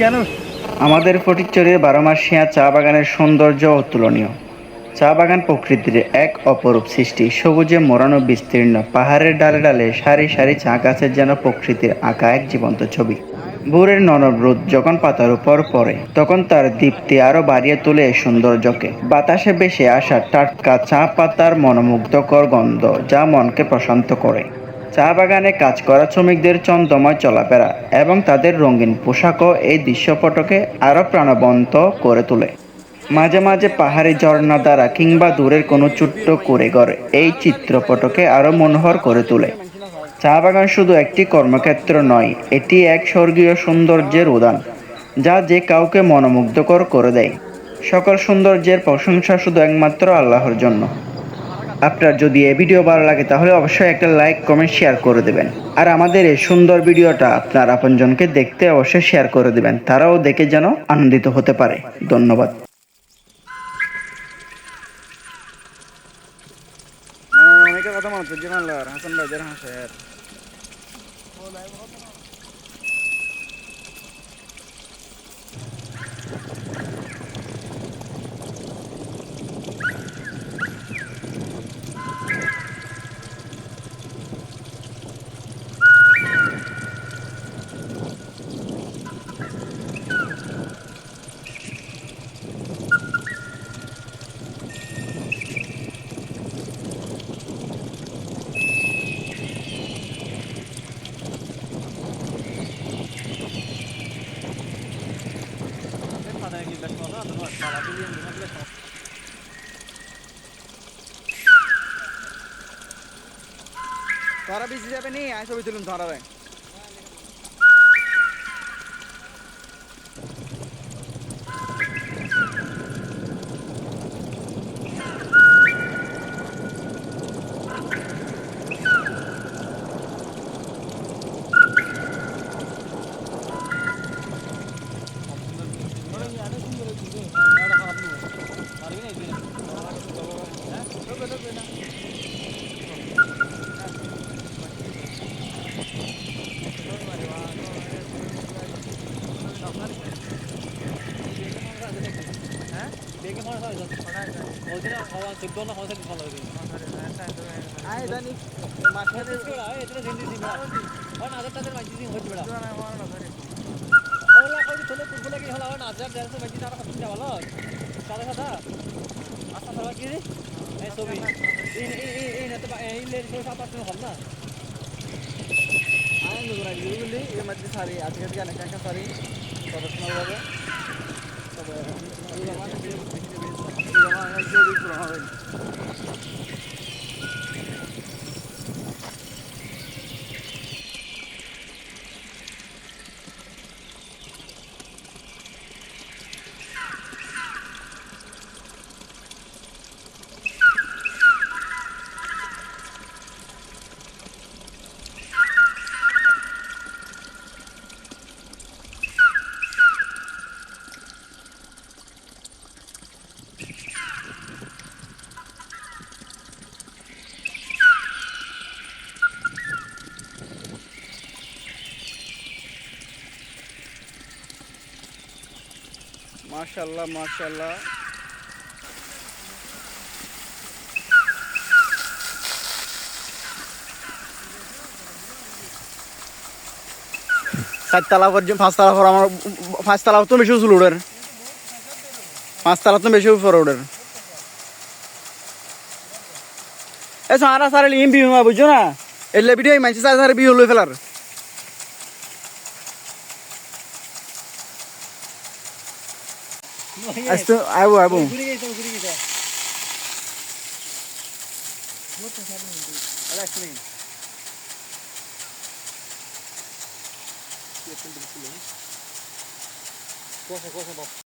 কেন আমাদের ফটিকচুরির বারোমাসিয়া চা বাগানের সৌন্দর্য অতুলনীয়। চা বাগান প্রকৃতির এক অপরূপ সৃষ্টি। সবুজে মোড়ানো বিস্তীর্ণ পাহাড়ের ডালে ডালে সারি সারি চা গাছের যেন প্রকৃতির আঁকা এক জীবন্ত ছবি। ভোরের নরম রোদ যখন পাতার উপর পড়ে তখন তার দীপ্তি আরও বাড়িয়ে তোলে সৌন্দর্যকে। বাতাসে ভেসে আসা টাটকা চা পাতার মনোমুগ্ধকর গন্ধ যা মনকে প্রশান্ত করে। চা বাগানে কাজ করা শ্রমিকদের চন্দ্রময় চলাফেরা এবং তাদের রঙিন পোশাকও এই দৃশ্যপটকে আরও প্রাণবন্ত করে তোলে। মাঝে মাঝে পাহাড়ি ঝর্ণা দ্বারা কিংবা দূরের কোনো ছোট্ট করে ঘরে এই চিত্রপটকে আরও মনোহর করে তোলে। চা বাগান শুধু একটি কর্মক্ষেত্র নয়, এটি এক স্বর্গীয় সৌন্দর্যের উদান যা যে কাউকে মনোমুগ্ধকর করে দেয়। সকল সৌন্দর্যের প্রশংসা শুধু একমাত্র আল্লাহর জন্য। আপনার যদি এই ভিডিও ভালো লাগে, তাহলে অবশ্যই একটা লাইক, কমেন্ট, শেয়ার করে দেবেন। আর আমাদের এই সুন্দর ভিডিওটা আপনার আপনজনকে দেখতে অবশ্যই শেয়ার করে দেবেন। তারাও দেখে যেন আনন্দিত হতে পারে। ধন্যবাদ। কথা হাসান হাসের তোরা বেশি যাবে নি আয় ছবি তুলুন তোরা সারি আজকে থেকে অনেক একটা সারি প্রফেশনাল ভাবে তবে এই জামা এই জামা মাশাল্লাহ মাশাল্লাহ চারতলা পর্যন্ত, পাঁচতলা পর আমার, পাঁচতলা তো বেশি উঁচু উড়ের পাঁচতলা তো বেশি উপরে উড়ের এ সারা সারা লিম বিহু বুঝছ না? এলে ভিডিও মানছি সারা সারা বিহু লই ফেলার। ಅಷ್ಟು ಆವು ಆವು ಕೋಸ ಕೋಸ ಬಾಪ್